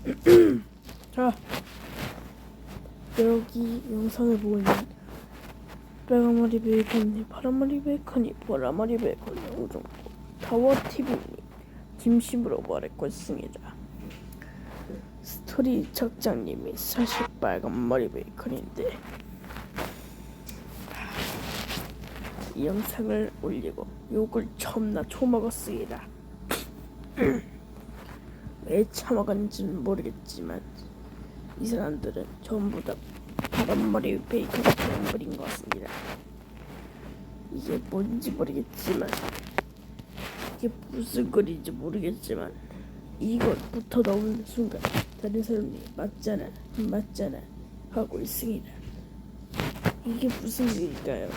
자, 여기 영상을 보고 있는 빨간머리 베이컨님, 파란머리 베이컨님, 보라머리 베이컨님, 우정 타워TV님, 김심으로 말했고 있습니다. 스토리 적장님이 사실 빨간머리 베이컨인데 이 영상을 올리고 욕을 처음 나 처먹었습니다. 왜 처먹었는지는 모르겠지만 이 사람들은 전부 다 파란머리 베이컨 버린 것 같습니다. 이게 뭔지 모르겠지만 이게 무슨 글인지 모르겠지만 이것부터 나오는 순간 다른 사람이 맞잖아 맞잖아 하고 있습니다. 이게 무슨 일일까요?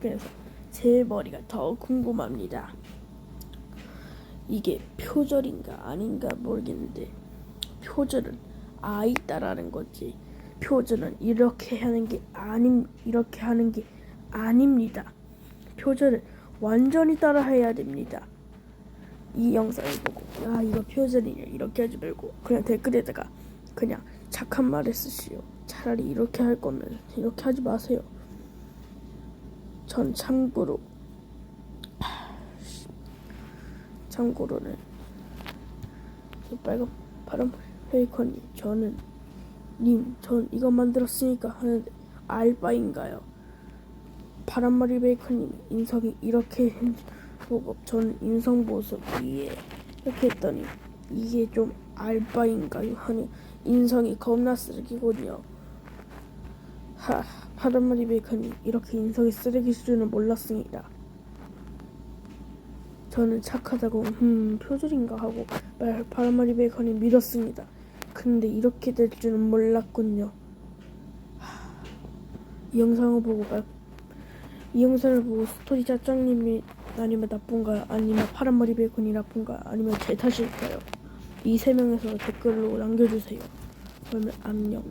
그래서 제 머리가 더 궁금합니다. 이게 표절인가 아닌가 모르겠는데 표절은 아이 따라하는 거지 표절은 이렇게 하는 게 아닌 이렇게 하는 게 아닙니다. 표절은 완전히 따라해야 됩니다. 이 영상을 보고 야 이거 표절이냐 이렇게 하지 말고 그냥 댓글에다가 그냥 착한 말을 쓰시오. 차라리 이렇게 할 거면 이렇게 하지 마세요. 전 참고로 참고로는 이 빨간 파란 베이컨이 저는 님 전 이거 만들었으니까 하는데 알바인가요? 파란머리 베이컨님 인성이 이렇게 보고 저는 인성 보수 위에 이렇게 했더니 이게 좀 알바인가요? 하니 인성이 겁나 쓰레기군요. 하 파란머리 베이컨이 이렇게 인성이 쓰레기일 줄은 몰랐습니다. 저는 착하다고 음 표절인가 하고 말 바람머리 베이컨이 믿었습니다. 근데 이렇게 될 줄은 몰랐군요. 하, 이 영상을 보고 말, 이 영상을 보고 스토리 짜장님이 아니면 나쁜가요? 아니면 파란머리 베이컨이 나쁜가요? 아니면 제 탓일까요? 이 세 명에서 댓글로 남겨주세요. 그러면 안녕.